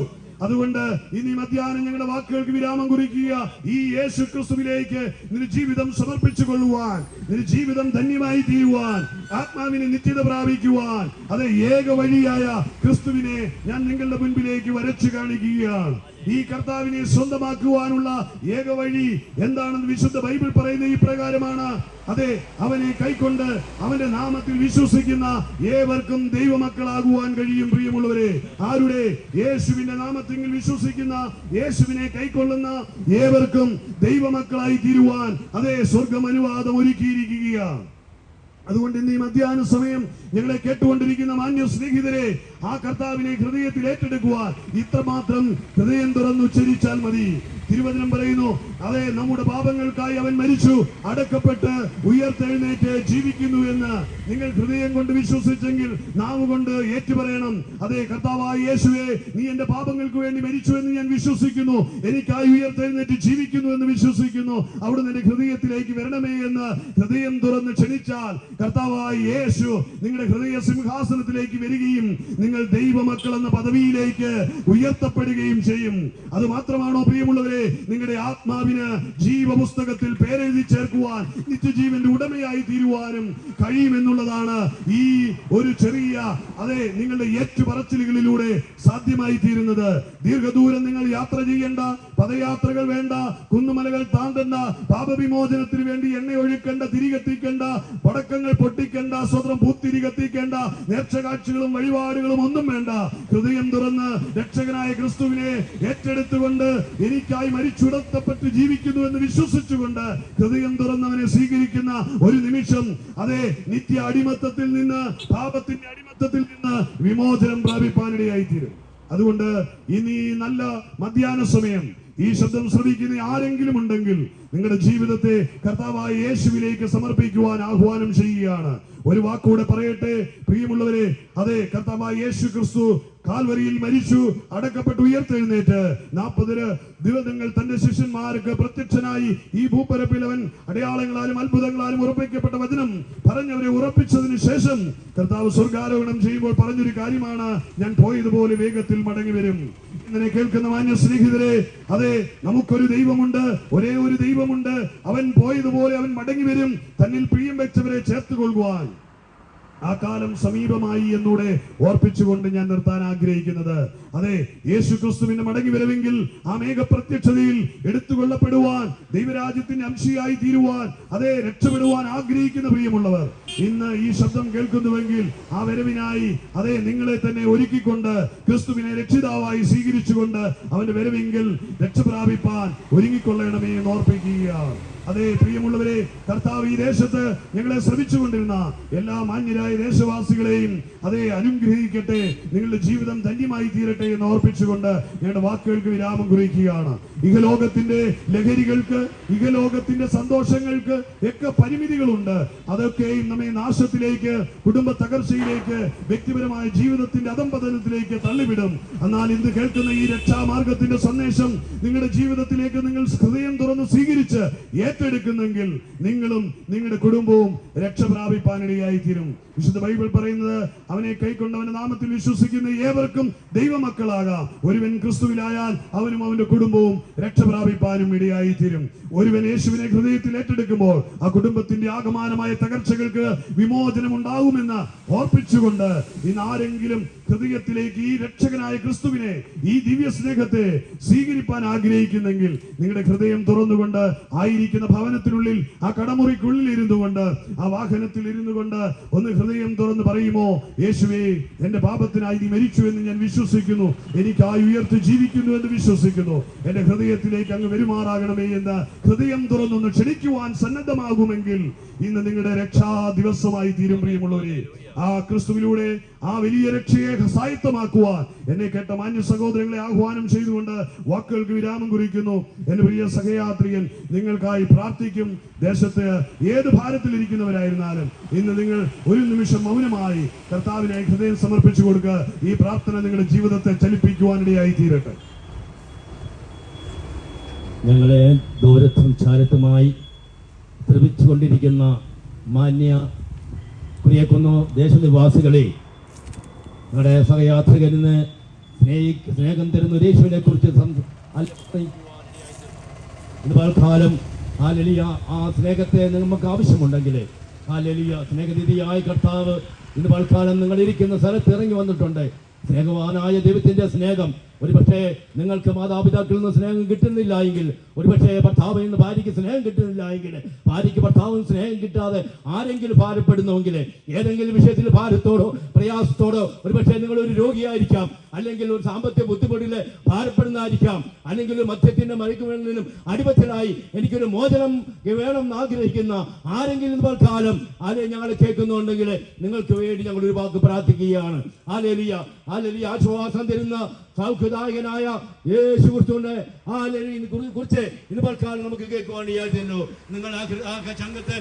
അതുകൊണ്ട് ഇനി മധ്യാഹ്നം ഞങ്ങളുടെ വാക്കുകൾക്ക് വിരാമം കുറിക്കുക. ഈ യേശു ക്രിസ്തുവിലേക്ക് നിന്റെ ജീവിതം സമർപ്പിച്ചു കൊള്ളുവാൻ നിന്റെ ജീവിതം ധന്യമായി തീരുവാൻ ആത്മാവിനെ നിത്യത പ്രാപിക്കുവാൻ അത് ഏക വഴിയായ ക്രിസ്തുവിനെ ഞാൻ നിങ്ങളുടെ മുൻപിലേക്ക് വരച്ചു കാണിക്കുകയാണ്. ഈ കർത്താവിനെ സ്വന്തമാക്കുവാനുള്ള ഏക വഴി എന്താണെന്ന് വിശുദ്ധ ബൈബിൾ പറയുന്ന ഈ പ്രകാരമാണ്. അതെ അവനെ കൈക്കൊണ്ട് അവന്റെ നാമത്തിൽ വിശ്വസിക്കുന്ന ഏവർക്കും ദൈവമക്കളാകുവാൻ കഴിയും പ്രിയമുള്ളവരെ. ആരുടെ? യേശുവിന്റെ നാമത്തിൽ വിശ്വസിക്കുന്ന യേശുവിനെ കൈക്കൊള്ളുന്ന ഏവർക്കും ദൈവമക്കളായി തീരുവാൻ. അതെ സ്വർഗം അനുവാദം ഒരുക്കിയിരിക്കുകയാണ്. അതുകൊണ്ട് ഇന്ന് ഈ മധ്യാഹ്ന സമയം ഞങ്ങളെ കേട്ടുകൊണ്ടിരിക്കുന്ന മാന്യ സ്നേഹിതരെ ആ കർത്താവിനെ ഹൃദയത്തിൽ ഏറ്റെടുക്കുക ഇത്രമാത്രം ഹൃദയം തുറന്നു തുറന്നുച്ചരിച്ചാൽ മതി. തിരുവചനം പറയുന്നു അതെ നമ്മുടെ പാപങ്ങൾക്കായി അവൻ മരിച്ചു. അടക്കപ്പെട്ട് ഉയർത്തെഴുന്നേറ്റ് ജീവിക്കുന്നു എന്ന് നിങ്ങൾ ഹൃദയം കൊണ്ട് വിശ്വസിച്ചെങ്കിൽ നാവ് കൊണ്ട് ഏറ്റുപറയണം. അതെ കർത്താവായ യേശുവെ നീ എന്റെ പാപങ്ങൾക്ക് വേണ്ടി മരിച്ചു എന്ന് ഞാൻ വിശ്വസിക്കുന്നു. എനിക്കായി ഉയർത്തെഴുന്നേറ്റ് ജീവിക്കുന്നു എന്ന് വിശ്വസിക്കുന്നു. അവിടുന്ന് എന്റെ ഹൃദയത്തിലേക്ക് വരണമേ എന്ന് ഹൃദയം തുറന്ന് ക്ഷണിച്ചാൽ കർത്താവായ യേശു നിങ്ങളുടെ ഹൃദയ സിംഹാസനത്തിലേക്ക് വരികയും നിങ്ങൾ ദൈവമക്കൾ എന്ന പദവിയിലേക്ക് ഉയർത്തപ്പെടുകയും ചെയ്യും. അത് മാത്രമാണോ പ്രിയമുള്ളവരെ? നിങ്ങളുടെ ആത്മാവിന് ജീവപുസ്തകത്തിൽ പേരെഴുതി ചേർക്കുവാൻ നിത്യജീവന്റെ ഉടമയായി തീരുവാനും കഴിയുമെന്നുള്ളതാണ് ഈ ഒരു ചെറിയ അതെ നിങ്ങളുടെ ഏറ്റുപറച്ചിലുകളിലൂടെ സാധ്യമായി തീരുന്നത് ദീർഘദൂരം നിങ്ങൾ യാത്ര ചെയ്യേണ്ട പദയാത്രകൾ വേണ്ട കുന്നുമലകൾ താണ്ടണ്ട പാപവിമോചനത്തിന് വേണ്ടി എണ്ണ ഒഴുക്കേണ്ട തിരികെത്തിക്കേണ്ട പടക്കങ്ങൾ പൊട്ടിക്കേണ്ട സ്വതന്ത്രം പൂത്തിരി കത്തിക്കേണ്ട നേർച്ചകാഴ്ചകളും വഴിപാടുകളും ഒന്നും വേണ്ട. ഹൃദയം തുറന്ന് രക്ഷകനായ ക്രിസ്തുവിനെ ഏറ്റെടുത്തുകൊണ്ട് എനിക്കായി മരിച്ചുടത്തപ്പെട്ട് ജീവിക്കുന്നു എന്ന് വിശ്വസിച്ചുകൊണ്ട് ഹൃദയം തുറന്നവനെ സ്വീകരിക്കുന്ന ഒരു നിമിഷം. അതെ നിത്യ അടിമത്തത്തിൽ നിന്ന് പാപത്തിന്റെ അടിമത്തത്തിൽ നിന്ന് വിമോചനം പ്രാപിപ്പാനിടയായിത്തീരും. അതുകൊണ്ട് ഇനി നല്ല മധ്യാന സമയം. ഈ ശബ്ദം ശ്രവിക്കുന്ന ആരെങ്കിലും ഉണ്ടെങ്കിൽ നിങ്ങളുടെ ജീവിതത്തെ കർത്താവായ യേശുവിലേക്ക് സമർപ്പിക്കുവാൻ ആഹ്വാനം ചെയ്യുകയാണ്. ഒരു വാക്കുകൂടെ പറയട്ടെ. പ്രിയമുള്ളവരെ അതെ കർത്താവായ യേശു ക്രിസ്തു കാൽവരിയിൽ മരിച്ചു അടക്കപ്പെട്ട് ഉയർത്തെഴുന്നേറ്റ്. നാൽപ്പതിന് ദിവസങ്ങൾ തന്റെ ശിഷ്യന്മാർക്ക് പ്രത്യക്ഷനായി ഈ ഭൂപരപ്പിൽ അവൻ അടയാളങ്ങളാലും അത്ഭുതങ്ങളാലും ഉറപ്പിക്കപ്പെട്ട വചനം പറഞ്ഞവരെ ഉറപ്പിച്ചതിന് ശേഷം കർത്താവ് സ്വർഗാരോഹണം ചെയ്യുമ്പോൾ പറഞ്ഞൊരു കാര്യമാണ് ഞാൻ പോയതുപോലെ വേഗത്തിൽ മടങ്ങി വരും. ഇങ്ങനെ കേൾക്കുന്ന മാന്യ സ്നേഹിതരെ അതെ നമുക്കൊരു ദൈവമുണ്ട് ഒരേ ഒരു ദൈവമുണ്ട്. അവൻ പോയതുപോലെ അവൻ മടങ്ങി വരും. തന്നിൽ പ്രിയം വെച്ചവരെ ചേർത്ത് കൊള്ളുവാൻ. ആ കാലം സമീപമായി എന്നൂടെ ഓർപ്പിച്ചുകൊണ്ട് ഞാൻ നിർത്താൻ ആഗ്രഹിക്കുന്നത്. അതെ യേശു ക്രിസ്തുവിന്റെ മടങ്ങി വരവെങ്കിൽ ആ മേഘ പ്രത്യക്ഷതയിൽ എടുത്തുകൊള്ളപ്പെടുവാൻ ദൈവരാജ്യത്തിന്റെ അംശിയായി തീരുവാൻ അതെ രക്ഷപ്പെടുവാൻ ആഗ്രഹിക്കുന്ന പ്രിയമുള്ളവർ ഇന്ന് ഈ ശബ്ദം കേൾക്കുന്നുവെങ്കിൽ ആ വരവിനായി അതെ നിങ്ങളെ തന്നെ ഒരുക്കിക്കൊണ്ട് ക്രിസ്തുവിനെ രക്ഷിതാവായി സ്വീകരിച്ചുകൊണ്ട് അവന്റെ വരവെങ്കിൽ രക്ഷപ്രാപിപ്പാൻ ഒരുങ്ങിക്കൊള്ളണമേ എന്ന് ഓർപ്പിക്കുകയാണ്. അതെ പ്രിയമുള്ളവരെ കർത്താവ് ഈ ദേശത്ത് ഞങ്ങളെ ശ്രമിച്ചുകൊണ്ടിരുന്ന എല്ലാ മാന്യരായ ദേശവാസികളെയും അതെ അനുഗ്രഹിക്കട്ടെ നിങ്ങളുടെ ജീവിതം ധന്യമായി തീരട്ടെ എന്ന് ഓർപ്പിച്ചുകൊണ്ട് ഞങ്ങളുടെ വാക്കുകൾക്ക് വിരാമം കുറിക്കുകയാണ്. ഇഹലോകത്തിന്റെ ലഹരികൾക്ക് ഇഹലോകത്തിന്റെ സന്തോഷങ്ങൾക്ക് ഒക്കെ പരിമിതികളുണ്ട്. അതൊക്കെയും നമ്മെ നാശത്തിലേക്ക് കുടുംബ തകർച്ചയിലേക്ക് വ്യക്തിപരമായ ജീവിതത്തിന്റെ അധംപതനത്തിലേക്ക് തള്ളിവിടും. എന്നാൽ ഇന്ന് കേൾക്കുന്ന ഈ രക്ഷാമാർഗത്തിന്റെ സന്ദേശം നിങ്ങളുടെ ജീവിതത്തിലേക്ക് നിങ്ങൾ ഹൃദയം തുറന്ന് സ്വീകരിച്ച് ഏറ്റെടുക്കുന്നെങ്കിൽ നിങ്ങളും നിങ്ങളുടെ കുടുംബവും രക്ഷ പ്രാപിപ്പാനിടയായി തീരും വിശുദ്ധ ബൈബിൾ പറയുന്നത് അവനെ കൈക്കൊണ്ടവന്റെ നാമത്തിൽ വിശ്വസിക്കുന്ന ഏവർക്കും ദൈവമക്കളാകാം. ഒരുവൻ ക്രിസ്തുവിലായാൽ അവനും അവന്റെ കുടുംബവും രക്ഷപ്രാപിപ്പാനും ഇടയായി തീരും ഒരുവൻ യേശുവിനെ ഹൃദയത്തിൽ ഏറ്റെടുക്കുമ്പോൾ ആ കുടുംബത്തിന്റെ ആകമാനമായ തകർച്ചകൾക്ക് വിമോചനം ഉണ്ടാകുമെന്ന് ഓർപ്പിച്ചുകൊണ്ട് ഇന്ന് ആരെങ്കിലും ഹൃദയത്തിലേക്ക് ഈ രക്ഷകനായ ക്രിസ്തുവിനെ ഈ ദിവ്യ സ്നേഹത്തെ സ്വീകരിപ്പാൻ ആഗ്രഹിക്കുന്നെങ്കിൽ നിങ്ങളുടെ ഹൃദയം തുറന്നുകൊണ്ട് ആയിരിക്കുന്ന ഭവനത്തിനുള്ളിൽ ആ കടമുറിക്കുള്ളിൽ ഇരുന്നു കൊണ്ട് ആ വാഹനത്തിൽ ഇരുന്നു കൊണ്ട് ഒന്ന് ഹൃദയം തുറന്ന് പറയുമോ യേശുവേ എന്റെ പാപത്തിനായി നീ മരിച്ചു എന്ന് ഞാൻ വിശ്വസിക്കുന്നു. എനിക്കായി ഉയർത്ത് ജീവിക്കുന്നു എന്ന് വിശ്വസിക്കുന്നു. എന്റെ ഹൃദയത്തിലേക്ക് അങ്ങ് പെരുമാറാകണമേ എന്ന് ഹൃദയം തുറന്നൊന്ന് ക്ഷണിക്കുവാൻ സന്നദ്ധമാകുമെങ്കിൽ ഇന്ന് നിങ്ങളുടെ രക്ഷാ ദിവസമായി തീരും പ്രിയമുള്ളവരെ. ആ ക്രിസ്തുവിലൂടെ ആ വലിയ രക്ഷയെ സായത്തമാക്കുവാൻ എന്നെ കേട്ട മാന്യ സഹോദരങ്ങളെ ആഹ്വാനം ചെയ്തുകൊണ്ട് വാക്കുകൾക്ക് വിരാമം കുറിക്കുന്നു. എന്റെ പ്രിയ സഹയാത്രികൻ നിങ്ങൾക്കായി പ്രാർത്ഥിക്കും. ദേശത്ത് ഏത് ഭാരത്തിലിരിക്കുന്നവരായിരുന്നാലും ഇന്ന് നിങ്ങൾ ഒരു നിമിഷം മൗനമായി കർത്താവിനെ ഹൃദയം സമർപ്പിച്ചു കൊടുക്കുക. ഈ പ്രാർത്ഥന നിങ്ങളുടെ ജീവിതത്തെ ചലിപ്പിക്കുവാനിടയായി തീരട്ടെ. ഞങ്ങളെ ദൂരത്തും ചാരത്തുമായി ശ്രമിച്ചുകൊണ്ടിരിക്കുന്ന മാന്യ പ്രിയക്കുന്നു ദേശനിവാസികളെ ഞങ്ങളുടെ സഹയാത്രികരുന്ന് സ്നേഹി സ്നേഹം തരുന്ന ഒരേശുവിനെ കുറിച്ച് കാലം പൽക്കാലം. ആ സ്നേഹത്തെ നമുക്ക് ആവശ്യമുണ്ടെങ്കിൽ ആ ലളിയ സ്നേഹനിധിയായ കർത്താവ് ഇന്ന് പൽക്കാലം നിങ്ങൾ ഇരിക്കുന്ന സ്ഥലത്ത് ഇറങ്ങി വന്നിട്ടുണ്ട്. സ്നേഹവാനായ ദൈവത്തിന്റെ സ്നേഹം. ഒരുപക്ഷെ നിങ്ങൾക്ക് മാതാപിതാക്കളിൽ നിന്ന് സ്നേഹം കിട്ടുന്നില്ല എങ്കിൽ ഒരുപക്ഷെ ഭർത്താവിൽ നിന്ന് ഭാര്യയ്ക്ക് സ്നേഹം കിട്ടുന്നില്ല എങ്കിൽ ഭാര്യയ്ക്ക് ഭർത്താവിന് സ്നേഹം കിട്ടാതെ ആരെങ്കിലും ഭാരപ്പെടുന്നുവെങ്കിൽ ഏതെങ്കിലും വിഷയത്തിൽ ഭാരത്തോടോ പ്രയാസത്തോടോ ഒരുപക്ഷെ നിങ്ങൾ ഒരു രോഗിയായിരിക്കാം അല്ലെങ്കിൽ ഒരു സാമ്പത്തിക ബുദ്ധിമുട്ടിൽ ഭാരപ്പെടുന്നതായിരിക്കാം അല്ലെങ്കിൽ മദ്യത്തിന്റെ മയക്കുമരുന്നിനും അടിമത്തിലായി എനിക്കൊരു മോചനം വേണം എന്ന് ആഗ്രഹിക്കുന്ന ആരെങ്കിലും തൽക്കാലം കാലം ആരെ ഞങ്ങൾ കേൾക്കുന്നുണ്ടെങ്കിൽ നിങ്ങൾക്ക് വേണ്ടി ഞങ്ങൾ ഒരു വാക്ക് പ്രാർത്ഥിക്കുകയാണ്. ആലേലിയ ആലേലിയ ആശ്വാസം തരുന്ന സൗഖ്യദായകനായ യേശു കുറിച്ചുകൊണ്ട് ആ ലലിയെ കുറിച്ച് ഇന്ന് പൽക്കാലം നമുക്ക് കേൾക്കുവാൻ വിചാരിച്ചല്ലോ നിങ്ങൾ ആ ചങ്കത്തെ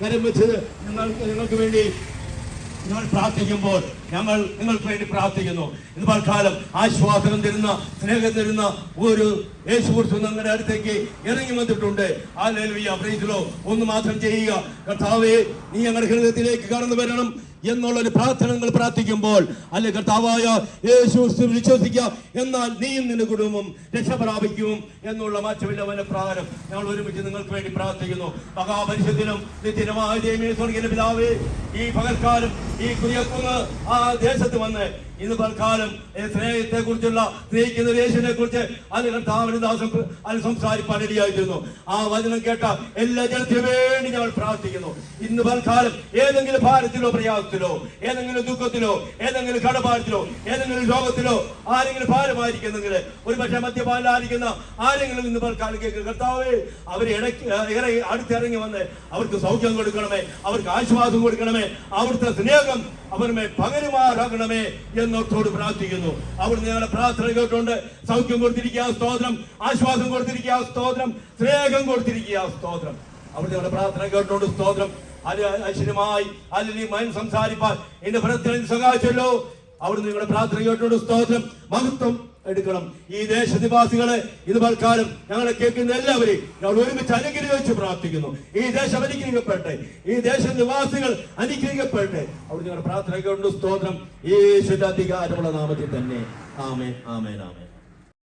കരം വെച്ചത് നിങ്ങൾ നിങ്ങൾക്ക് വേണ്ടി ഞങ്ങൾ പ്രാർത്ഥിക്കുമ്പോൾ ഞങ്ങൾ നിങ്ങൾക്ക് വേണ്ടി പ്രാർത്ഥിക്കുന്നു. ഇന്ന് പൽക്കാലം ആശ്വാസം തരുന്ന സ്നേഹം തരുന്ന ഒരു യേശു കുറിച്ച് നിങ്ങളുടെ അടുത്തേക്ക് ഇറങ്ങി വന്നിട്ടുണ്ട്. ആ ലേലുയ്യ പ്രീതിലോ ഒന്ന് മാത്രം ചെയ്യുക. കർത്താവേ നീ ഞങ്ങളുടെ ഹൃദയത്തിലേക്ക് കടന്നു വരണം. എന്നുള്ള ഒരു പ്രാർത്ഥന നിങ്ങൾ പ്രാർത്ഥിക്കുമ്പോൾ അല്ലെ കർത്താവായ യേശു വിശ്വസിക്കാം എന്നാൽ നീയും നിന്റെ കുടുംബം രക്ഷ പ്രാപിക്കും എന്നുള്ള മാറ്റമില്ലവന്റെ പ്രകാരം ഞങ്ങൾ ഒരുമിച്ച് നിങ്ങൾക്ക് വേണ്ടി പ്രാർത്ഥിക്കുന്നു. ദൈവമേ സ്വർഗീയ പിതാവേ ഈ പകൽക്കാലം ഈ കുയക്കുന്ന് ആ ദേശത്ത് വന്ന് ഇന്ന് പൽക്കാലം സ്നേഹത്തെ കുറിച്ചുള്ള സ്നേഹിക്കുന്ന യേശുവിനെ കുറിച്ച് അത് താമരദാസം ദാസം അത് സംസാരിപ്പാൻ ആ വചനം കേട്ട എല്ലാ ജനത്തിനു വേണ്ടി ഞങ്ങൾ പ്രാർത്ഥിക്കുന്നു. ഇന്ന് പൽക്കാലം ഏതെങ്കിലും ഭാരത്തിലോ പ്രയാസത്തിലോ ഏതെങ്കിലും ദുഃഖത്തിലോ ഏതെങ്കിലും കടഭാരത്തിലോ ഏതെങ്കിലും രോഗത്തിലോ ആരെങ്കിലും ഭാരമായിരിക്കുന്നെങ്കിൽ ഒരു പക്ഷേ മദ്യപാലായിരിക്കുന്ന ആരെങ്കിലും ഇന്ന് പൽക്കാലം കേൾക്കുക. കർത്താവേ അവരെ ഇടയ്ക്ക് ഇറങ്ങി അടുത്തിറങ്ങി വന്ന് അവർക്ക് സൗഖ്യം കൊടുക്കണമേ അവർക്ക് ആശ്വാസം കൊടുക്കണമേ അവിടുത്തെ സ്നേഹം അവരുമേ പകരുമാറാകണമേ എന്നോർത്തോട് പ്രാർത്ഥിക്കുന്നു. അവിടുന്ന് ഞങ്ങളുടെ പ്രാർത്ഥന കേട്ടുകൊണ്ട് സൗഖ്യം കൊടുത്തിരിക്കുക സ്തോത്രം. ആശ്വാസം കൊടുത്തിരിക്കുക സ്തോത്രം. സ്നേഹം കൊടുത്തിരിക്കുക സ്തോത്രം. അവിടുന്ന് ഞങ്ങളുടെ പ്രാർത്ഥന കേട്ടുകൊണ്ട് സ്തോത്രം. അത് ഐശ്വര്യമായി നീ മൈൻ സംസാരിപ്പാൻ. എന്റെ ഭരത്തിൽ സഹായിച്ചല്ലോ. അവിടുന്ന് നിങ്ങളുടെ പ്രാർത്ഥന കേട്ടുകൊണ്ട് സ്തോത്രം. മഹത്വം എടുക്കണം. ഈ ദേശനിവാസികളെ ഇത് പൽക്കാലം ഞങ്ങളെ കേൾക്കുന്ന എല്ലാവരെയും ഞങ്ങൾ ഒരുമിച്ച് അനുഗ്രഹിച്ച് പ്രാർത്ഥിക്കുന്നു. ഈ ദേശം അനുഗ്രഹിക്കപ്പെട്ടെ. ഈ ദേശനിവാസികൾ അനുഗ്രഹിക്കപ്പെട്ടെ. അവിടെ ഞങ്ങളുടെ പ്രാർത്ഥന കൊണ്ട് സ്തോത്രം. ഈ അധികാരമുള്ള നാമത്തിൽ തന്നെ. ആമേ ആമേൻ.